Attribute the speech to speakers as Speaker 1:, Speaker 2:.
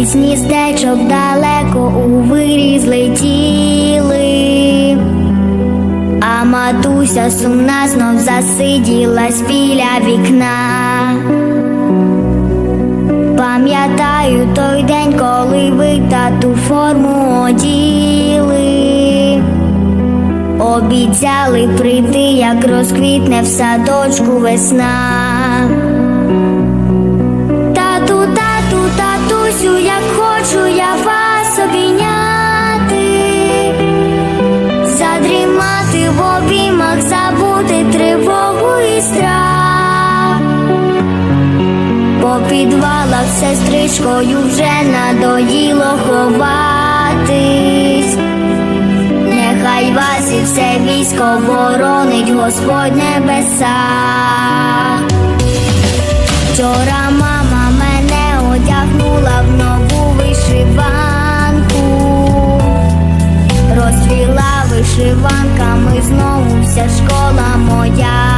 Speaker 1: із містечок далеко у вирі злетіли, а матуся сумна знов засиділась біля вікна. Пам'ятаю той день, коли ви тату форму оділи. Обіцяли прийти, як розквітне в садочку весна. Підвала все стрижкою вже надоїло ховатись, нехай вас і все військо воронить Господь небеса. Вчора мама мене одягнула в нову вишиванку, розвіла вишиванками знову вся школа моя.